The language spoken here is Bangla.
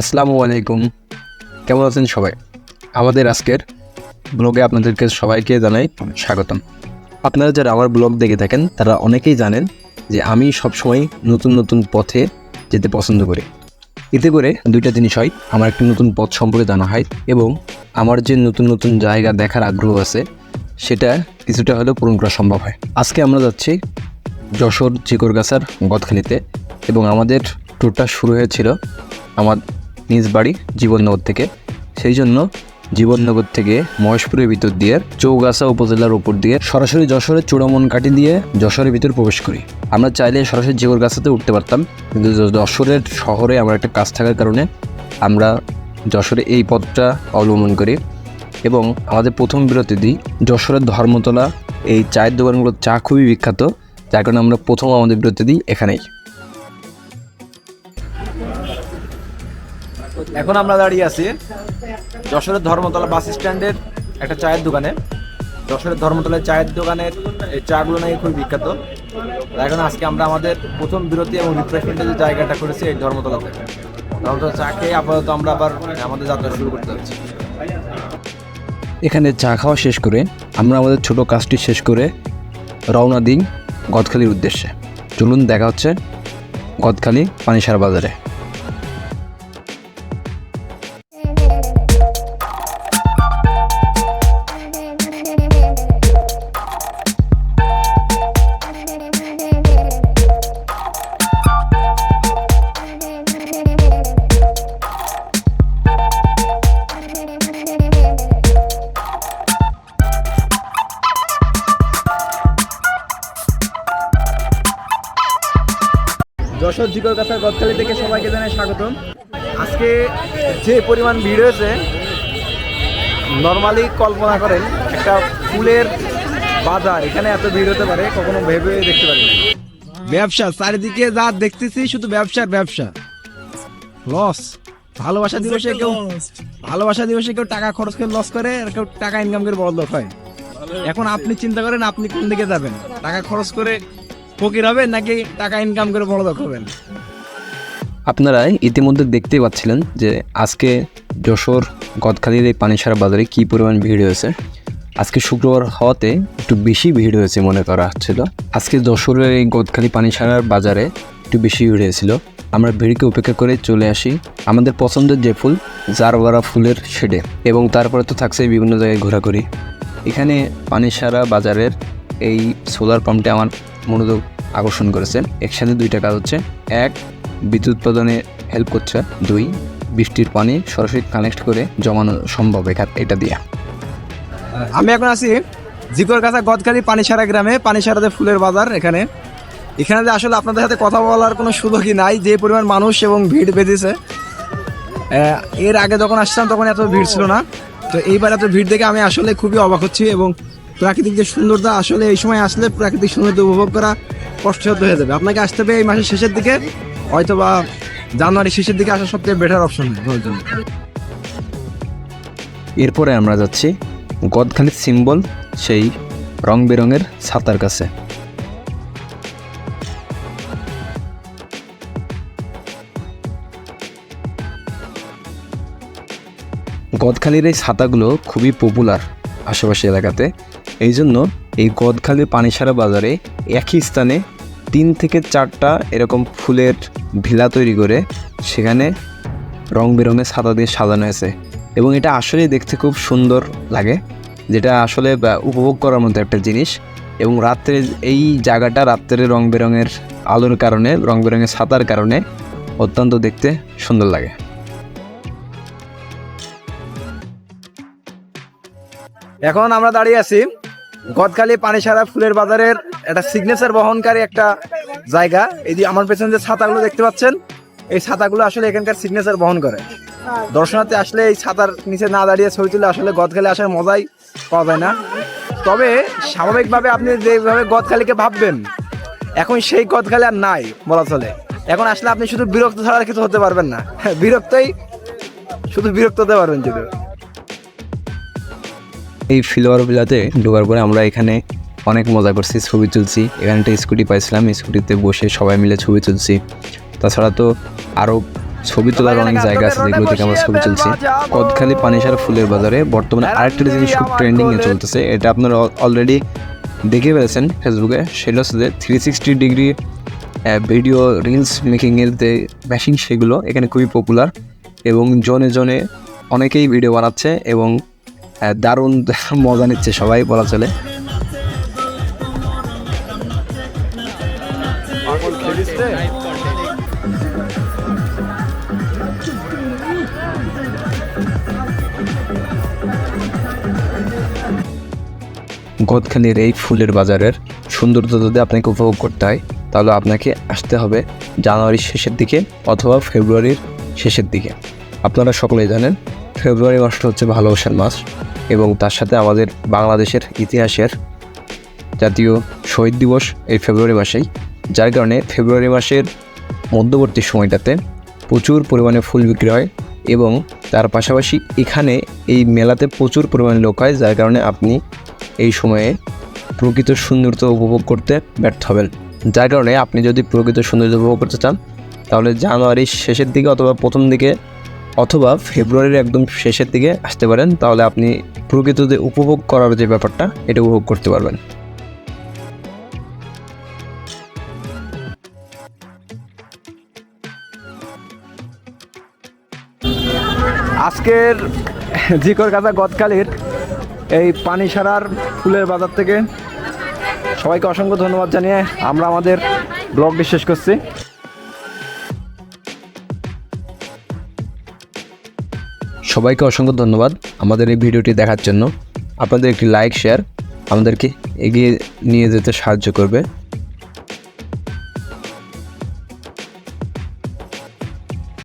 আসসালামু আলাইকুম। কেমন আছেন সবাই? আমাদের আজকের ব্লগে আপনাদেরকে সবাইকে জানাই স্বাগতম। আপনারা যারা আমার ব্লগ দেখে থাকেন, তারা অনেকেই জানেন যে আমি সবসময় নতুন নতুন পথে যেতে পছন্দ করি। এতে করে দুইটা জিনিস হয়। আমার একটি নতুন পথ সম্পর্কে জানা হয় এবং আমার যে নতুন নতুন জায়গা দেখার আগ্রহ আছে, সেটা কিছুটা হলেও পূরণ করা সম্ভব হয়। আজকে আমরা যাচ্ছি যশোর চিকরগাছার গদখালিতে এবং আমাদের ট্যুরটা শুরু হয়েছিল আমার নিজ বাড়ি জীবননগর থেকে। সেই জন্য জীবননগর থেকে মহেশপুরের ভিতর দিয়ে চৌগাছা উপজেলার উপর দিয়ে সরাসরি যশোরের চূড়ামন কাটি দিয়ে যশোরের ভিতর প্রবেশ করি। আমরা চাইলে সরাসরি জিগরগাছাতে উঠতে পারতাম, কিন্তু যশোরের শহরে আমার একটা কাজ থাকার কারণে আমরা যশোরে এই পথটা অবলম্বন করি এবং আমাদের প্রথম বিরতি দিই যশোরের ধর্মতলা, এই চায়ের দোকানগুলোর চা খুবই বিখ্যাত, যার কারণে আমরা প্রথম আমাদের বিরতি দিই এখানেই। এখন আমরা দাঁড়িয়ে আছি যশোরের ধর্মতলা বাস স্ট্যান্ডের একটা চায়ের দোকানে। যশোরের ধর্মতলার চায়ের দোকানের এই চাগুলো নাকি খুবই বিখ্যাত। এখন আজকে আমরা আমাদের প্রথম বিরতি এবং রিফ্রেশমেন্টের যে জায়গাটা করেছি এই ধর্মতলাতে ধর্মতলা চা খেয়ে আপাতত আমরা আবার আমাদের যাত্রা শুরু করতে যাচ্ছি। এখানে চা খাওয়া শেষ করে আমরা আমাদের ছোট কাজটি শেষ করে রওনা দিই গদখালির উদ্দেশ্যে। চলুন দেখা হচ্ছে গদখালি পানিসার বাজারে। যশোর জিকর গদখালি থেকে সবাইকে জানাই স্বাগতম। আজকে যে পরিমাণ ভিড় হয়েছে নর্মালি কল্পনা করেন, একটা ফুলের বাজার, এখানে এত ভিড় হতে পারে, কখনো ভেবে দেখতে পারি ব্যবসা, চারিদিকে যা দেখতেছি শুধু ব্যবসার ব্যবসা। লস ভালোবাসা দিবসে কেউ ভালোবাসা দিবসে কেউ টাকা খরচ করে লস করে, আর কেউ টাকা ইনকাম করে বড় লোক হয়। এখন আপনি চিন্তা করেন, আপনি কোন দিকে যাবেন? টাকা খরচ করে ফকির হবেন নাকি টাকা ইনকাম করে বড় লোক হবেন? আপনারা ইতিমধ্যে দেখতেই পাচ্ছিলেন যে আজকে যশোর গদখালির এই পানিসারা বাজারে কী পরিমাণ ভিড় হয়েছে। আজকে শুক্রবার হওয়াতে একটু বেশি ভিড় হয়েছে মনে করা হচ্ছিল। আজকে যশোরের এই গদখালি পানিসারার বাজারে একটু বেশি ভিড় হয়েছিল। আমরা ভিড়কে উপেক্ষা করে চলে আসি আমাদের পছন্দের যে ফুল জারবারা ফুলের শেডে এবং তারপরে তো থাকছে বিভিন্ন জায়গায় ঘোরাঘুরি। এখানে পানিসারা বাজারের এই সোলার পাম্পটা আমার মনোযোগ আকর্ষণ করেছে একসাথে দুইটা কাজ হচ্ছে, এক, বিদ্যুৎ উৎপাদনে হেল্প করছে, দুই, বৃষ্টির পানি সরাসরি কানেক্ট করে জমানো সম্ভব এখান, এটা দিয়ে। আমি এখন আছি জিকর কাছা গদখালি পানিসারা গ্রামে, পানিসারাতে ফুলের বাজার এখানে। এখানে যে আসলে আপনাদের সাথে কথা বলার কোনো সুযোগই নাই, যে পরিমাণ মানুষ এবং ভিড় বেঁধেছে। এর আগে যখন আসছিলাম তখন এত ভিড় ছিল না। তো এইবার এত ভিড় দেখে আমি আসলে খুবই অবাক হচ্ছি এবং প্রাকৃতিক যে সুন্দরতা আসলে এই সময় আসলে প্রাকৃতিক সৌন্দর্য উপভোগ করা কষ্টসাধ্য হয়ে যাবে। আপনাকে আসতে হবে এই মাসের শেষের দিকে। হয়তো বা জানুয়ারি শেষের দিকে আসা সবচেয়ে বেটার অপশন জন্য। এরপরে আমরা যাচ্ছি গদখালির সিম্বল, সেই রং বেরঙের ছাতার কাছে। গদখালির এই ছাতাগুলো খুবই পপুলার আশেপাশে এলাকাতে। এই জন্য এই গদখালির পানিসারা বাজারে একই স্থানে তিন থেকে চারটা এরকম ফুলের ভিলা তৈরি করে সেখানে রং বেরঙের ছাতা দিয়ে সাজানো হয়েছে এবং এটা আসলেই দেখতে খুব সুন্দর লাগে, যেটা আসলে উপভোগ করার মতো একটা জিনিস। এবং রাত্রে এই জায়গাটা রাত্রে রং বেরঙের আলোর কারণে, রং বেরঙের ছাতার কারণে অত্যন্ত দেখতে সুন্দর লাগে। এখন আমরা দাঁড়িয়ে আছি গদখালি পানিসারা ফুলের বাজারের একটা সিগনেচার বহনকারী একটা জায়গা। এই যে আমার পেছনে যে ছাতাগুলো দেখতে পাচ্ছেন, এই ছাতাগুলো আসলে এখানকার সিগনেচার বহন করে। দর্শনার্থী আসলে এই ছাতার নিচে না দাঁড়িয়ে ছবি তুলে আসলে গদখালি আসার মজাই পাওয়া যায় না। তবে স্বাভাবিকভাবে আপনি যেভাবে গদখালিকে ভাববেন, এখন সেই গদখালি আর নাই বলা চলে। এখন আসলে আপনি শুধু বিরক্ত ছাড়া কিছু হতে পারবেন না। বিরক্তই, শুধু বিরক্ত হতে পারবেন যদি এই ফিলোয়ার বিলাতে ঢোকার পরে আমরা এখানে অনেক মজা করছি, ছবি তুলছি। এখানে একটা স্কুটি পাইছিলাম স্কুটিতে বসে সবাই মিলে ছবি তুলছি। তাছাড়া তো আরও ছবি তোলার অনেক জায়গা আছে যেগুলো থেকে আমরা ছবি তুলছি। কদখালি পানিসার ফুলের বাজারে বর্তমানে আরেকটা জিনিস খুব ট্রেন্ডিং এ চলতেছে, এটা আপনারা অলরেডি দেখে ফেলেছেন ফেসবুকে, সেটা হচ্ছে যে three sixty degree video reels মেকিংয়ের যে মেশিন সেগুলো এখানে খুবই পপুলার এবং জনে জনে অনেকেই ভিডিও বানাচ্ছে এবং দারুণ মজা নিচ্ছে সবাই বলা চলে। গদখালির এই ফুলের বাজারের সৌন্দর্য যদি আপনাকে উপভোগ করতে হয়, তাহলে আপনাকে আসতে হবে জানুয়ারির শেষের দিকে অথবা ফেব্রুয়ারির শেষের দিকে। আপনারা সকলেই জানেন ফেব্রুয়ারি মাসটা হচ্ছে ভালোবাসার মাস এবং তার সাথে আমাদের বাংলাদেশের ইতিহাসের জাতীয় শহীদ দিবস এই ফেব্রুয়ারি মাসেই। যার কারণে ফেব্রুয়ারি মাসের মধ্যবর্তী সময়টাতে প্রচুর পরিমাণে ফুল বিক্রি হয় এবং তার পাশাপাশি এখানে এই মেলাতে প্রচুর পরিমাণে লোক হয়, যার কারণে আপনি এই সময়ে প্রকৃত সৌন্দর্য উপভোগ করতে ব্যর্থ হবেন। যার কারণে আপনি যদি প্রকৃত সৌন্দর্য উপভোগ করতে চান, তাহলে জানুয়ারির শেষের দিকে অথবা প্রথম দিকে অথবা ফেব্রুয়ারির একদম শেষের দিকে আসতে পারেন, তাহলে আপনি প্রকৃত যে উপভোগ করার যে ব্যাপারটা, এটা উপভোগ করতে পারবেন। আজকের জিকর কাজা গতকালের এই পানি সারার ফুলের বাজার থেকে সবাইকে অসংখ্য ধন্যবাদ জানিয়ে আমরা আমাদের ব্লগটি শেষ করছি। সবাইকে অসংখ্য ধন্যবাদ আমাদের এই ভিডিওটি দেখার জন্য। আপনাদের একটি লাইক শেয়ার আমাদেরকে এগিয়ে নিয়ে যেতে সাহায্য করবে।